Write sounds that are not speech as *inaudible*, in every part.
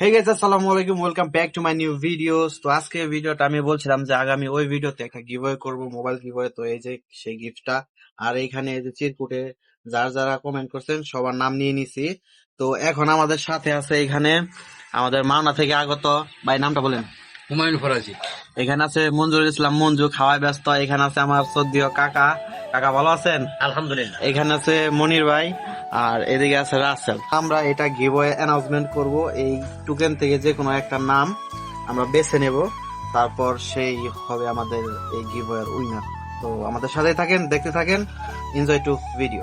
হে guys আসসালামু আলাইকুম welcome back to my new videos তো আজকে ভিডিওটা আমি বলছিলাম যে আগামী ওই ভিডিওতে একটা গিভওয়ে করব মোবাইল গিভওয়ে তো এই যে সেই গিফটটা আর এইখানে এই যে চিরকুটে যার যারা কমেন্ট করছেন, সবার নাম নিয়ে নিছি। তো এখন আমাদের সাথে আছে এখানে আমাদের মাওনা থেকে আগত। ভাই, নামটা বলেন। হুমায়ুন ফরাজি এখানে আছে মঞ্জুর ইসলাম মঞ্জু খাওয়ায় ব্যস্ত। এখানে আছে আমার সদ্য কাকা। কাকা ভালো আছেন? আলহামদুলিল্লাহ। এখানে আছে মনির ভাই আর এদিকে আছে রাসেল। আমরা এটা গিভওয়ে অ্যানাউন্সমেন্ট করব এই টুকেন থেকে যে কোনো একটা নাম আমরা বেছে নেব। তারপর সেই হবে আমাদের এই গিভওয়ের উইনার তো আমাদের সাথে থাকেন দেখতে থাকেন এনজয় টু ভিডিও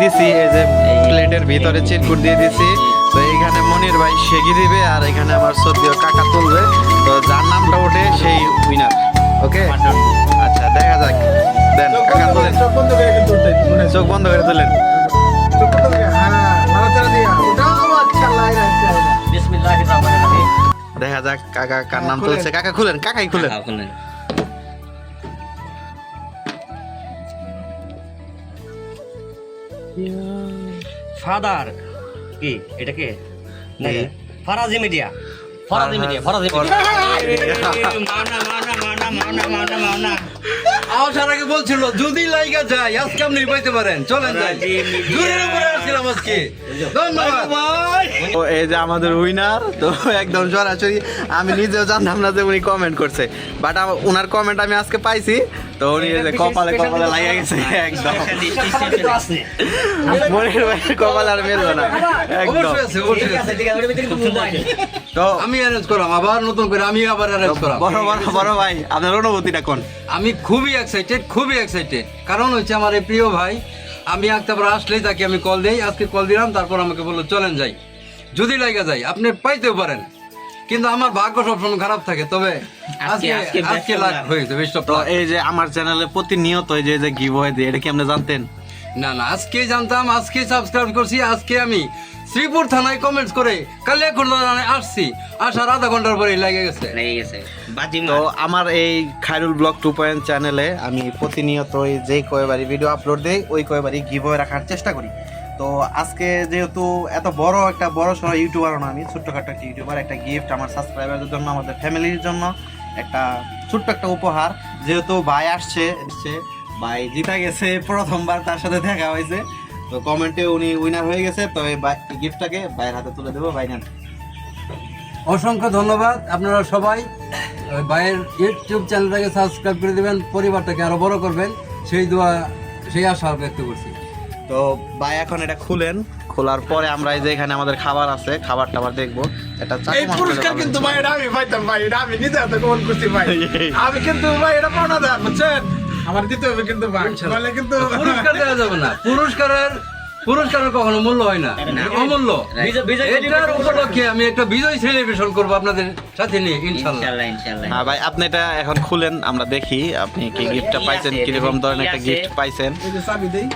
দিছি এই যে প্লেটের ভিতরে চিরকুট দিয়ে দিছি। তো এইখানে মনির ভাই সেগি দিবে আর এখানে আমার সদ্য কাকা তুলবে। তো যার নামটা ওঠে সেই উইনার ওকে আচ্ছা দেখা যাক। দেন কাকা তোলেন। চোখ বন্ধ করে কিন্তু উঠতে চোখ বন্ধ করে তোলেন। চোখ বন্ধ করে হ্যাঁ রহিম। দেখা যাক কাকা কার নাম খুলেন। তুলছে। কাকা খুলেন কাকাই খুলেন। হ্যাঁ, খুলেন। ফাদার কি? এটা কে? Faraji media. Faraji media Faraji media. Mawna Mawna Mawna Mawna Mawna Mawna আসার আগে বলছিল যদি লাইগা যায় আজকে আপনি পাইতে পারেন। চলেন যাই। জোরের উপরে আসছিলাম আজকে। এই যে আমাদের উইনার তো একদম সরাসরি আমি নিজেও জানতাম না যে উনি কমেন্ট করছে। বাট ওনার কমেন্ট আমি আজকে পাইছি তো উনি এই যে কপালে কপালে লাগিয়ে গেছে একদম। মনির কপালে আর মেলবে না। একদম। তো আমি অ্যারেঞ্জ করাম আবার নতুন করে আমি আবার অ্যারেঞ্জ করাম। বড় বড় বড় ভাই আপনার অনুভূতিটা কোন? আমি খুবই এক্সাইটেড খুবই এক্সাইটেড কারণ হচ্ছে আমার এই প্রিয় ভাই আমি একটাবার আসলেই তাকে আমি কল দেই আজকে কল দিলাম তারপর আমাকে বলল চলেন যাই। যদি লাগা যায় আপনি পাইতেও পারেন। কিন্তু আমার ভাগ্য সবসময় খারাপ থাকে তবে আজকে। হয়েছে এই যে আমার চ্যানেলে প্রতিনিয়ত এই যে যে গিভওয়ে দিয়ে এটা কি আপনি জানতেন? না না আজকে জানতাম আজকে সাবস্ক্রাইব করছি আজকে আমি শ্রীপুর থানায় কমেন্টস করে কালিয়াকুর থানায় আসছি। আসার আধা ঘণ্টার পরে লেগে গেছে। লেগে গেছে। তো আমার এই খায়রুল ব্লগ টু পয়েন্ট চ্যানেলে আমি প্রতিনিয়ত ওই যে কয়বারই ভিডিও আপলোড দেই ওই কয়বারই গিভওয়ে রাখার চেষ্টা করি। তো আজকে যেহেতু এত বড় একটা বড় সড়ো ইউটিউবার না আমি ছোট্টখাটো একটা ইউটিউবার একটা গিফট আমার সাবস্ক্রাইবারদের জন্য আমাদের ফ্যামিলির জন্য একটা ছোট্ট একটা উপহার। যেহেতু ভাই আসছে এসছে ভাই জিতা গেছে প্রথমবার তার সাথে দেখা হয়েছে। তো কমেন্টে উনি উইনার হয়ে গেছে তো এই গিফটটাকে ভাইয়ের হাতে তুলে দেবো ভাই নেন। অসংখ্য ধন্যবাদ আপনারা সবাই। ওই ভাইয়ের ইউটিউব চ্যানেলটাকে সাবস্ক্রাইব করে দেবেন পরিবারটাকে আরও বড় করবেন। সেই দোয়া সেই আশা ব্যক্ত করছি। তো ভাই এখন এটা খুলেন। খোলার পরে আমরা এই যে এখানে আমাদের খাবার আছে খাবার টাবার দেখব। এটা চাকু এই পুরস্কার কিন্তু ভাই এটা আমি পাইতাম ভাই। এটা আমি নিজে হাতে গ্রহণ করছি ভাই। *laughs* আমি কিন্তু ভাই এটা পাওনা দেন বুঝছেন? আমার দিতে হবে কিন্তু কিন্তু পুরস্কার দেওয়া যাবে না। পুরস্কারের পুরস্কারের কখনো মূল্য হয় না। অমূল্য। এটার উপলক্ষে আমি একটা বিজয় সেলিব্রেশন করব আপনাদের সাথে নিয়ে ইনশাল্লাহ। ইনশাআল্লাহ ইনশাআল্লাহ হ্যাঁ ভাই আপনি এটা এখন খুলেন আমরা দেখি আপনি কি গিফটটা পাইছেন? কীরকম ধরনের একটা গিফট পাইছেন? চাবি দেই।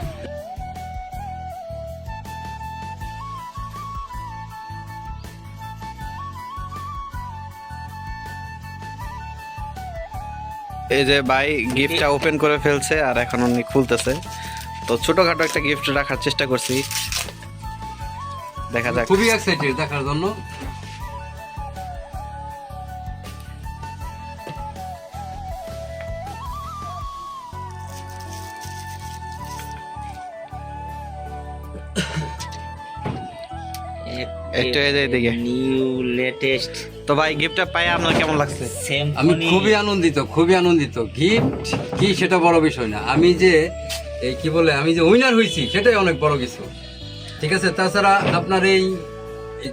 এই যে ভাই গিফটটা ওপেন করে ফেলছে আর এখন উনি খুলতেছে। তো ছোটখাটো একটা গিফট রাখার চেষ্টা করছি। দেখা যাক। খুবই এক্সাইটেড দেখার জন্য। *coughs* একটু যে এদিকে। নিউ লেটেস্ট তো ভাই গিফটটা পাই আপনার কেমন লাগছে? আমি খুবই আনন্দিত খুবই আনন্দিত। গিফট কি সেটা বড় বিষয় না। আমি যে এই কি বলে আমি যে উইনার হয়েছি সেটাই অনেক বড় কিছু। ঠিক আছে? তাছাড়া আপনার এই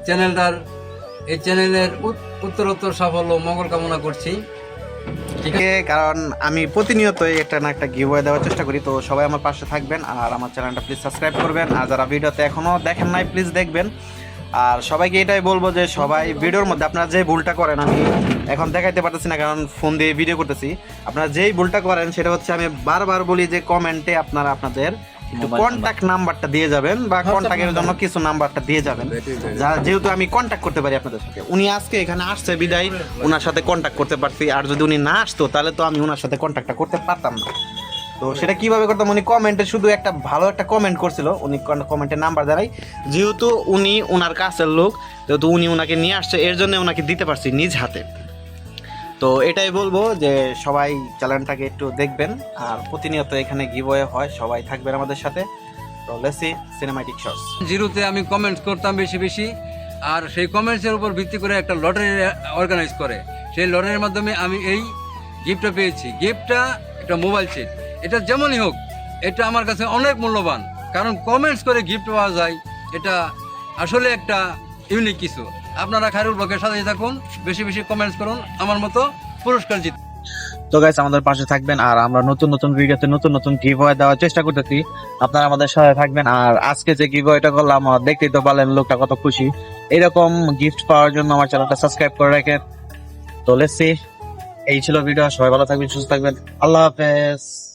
চ্যানেলটার এই চ্যানেলের উত- উত্তরোত্তর সাফল্য মঙ্গল কামনা করছি। ঠিক আছে? কারণ আমি প্রতিনিয়ত একটা না একটা গিভওয়ে দেওয়ার চেষ্টা করি তো সবাই আমার পাশে থাকবেন আর আমার চ্যানেলটা প্লিজ সাবস্ক্রাইব করবেন। আর যারা ভিডিওতে এখনও দেখেন নাই প্লিজ দেখবেন। আর সবাইকে এটাই বলব যে সবাই ভিডিওর মধ্যে আপনারা যে ভুলটা করেন আমি এখন দেখাইতে পারতেছি না কারণ ফোন দিয়ে ভিডিও করতেছি। আপনারা যেই ভুলটা করেন সেটা হচ্ছে আমি বারবার বলি যে কমেন্টে আপনারা আপনাদের কন্ট্যাক্ট নাম্বারটা দিয়ে যাবেন বা কন্ট্যাক্টের জন্য কিছু নাম্বারটা দিয়ে যাবেন। যা যেহেতু আমি কন্ট্যাক্ট করতে পারি আপনাদের সাথে। উনি আজকে এখানে আসছে বিদায় ওনার সাথে কন্ট্যাক্ট করতে পারছি। আর যদি উনি না আসতো তাহলে তো আমি ওনার সাথে কন্ট্যাক্টটা করতে পারতাম না। তো সেটা কীভাবে করতাম, উনি কমেন্টে শুধু একটা ভালো একটা কমেন্ট করছিল, উনি কমেন্টের নাম্বার জানাই যেহেতু উনি ওনার কাছের লোক, যেহেতু উনি ওনাকে নিয়ে আসছে, এর জন্য ওনাকে দিতে পারছি নিজ হাতে। তো এটাই বলব যে সবাই চ্যানেলটাকে একটু দেখবেন, আর প্রতিনিয়ত এখানে গিভওয়ে হয়, সবাই থাকবেন আমাদের সাথে। তো লেসি সিনেমাটিক শর্টস জিরোতে আমি কমেন্টস করতাম বেশি বেশি, আর সেই কমেন্টসের উপর ভিত্তি করে একটা লটারি অর্গানাইজ করে। সেই লটারির মাধ্যমে আমি এই গিফটটা পেয়েছি। গিফটটা একটা মোবাইল সেট এটা যেমনই হোক, এটা আমার কাছে অনেক মূল্যবান। কারণ কমেন্টস করে গিফট পাওয়া যায়, এটা আসলে একটা ইউনিক কিছু। আপনারা খায়রুল ব্লকের সাথে থাকুন, বেশি বেশি কমেন্টস করুন, আমার মতো পুরস্কার জিত তো গাইস আমাদের পাশে থাকবেন আর আমরা নতুন নতুন ভিডিওতে নতুন নতুন গিভওয়ে দেওয়ার চেষ্টা করতেছি। আপনারা আমাদের সাথে থাকবেন আর আজকে যে গিভওয়েটা করলাম দেখতেই তো পারলেন লোকটা কত খুশি। এরকম গিফট পাওয়ার জন্য আমার চ্যানেলটা সাবস্ক্রাইব করে রাখেন। তো লেটস সি এই ছিল ভিডিও সবাই ভালো থাকবেন, সুস্থ থাকবেন। আল্লাহ হাফেজ।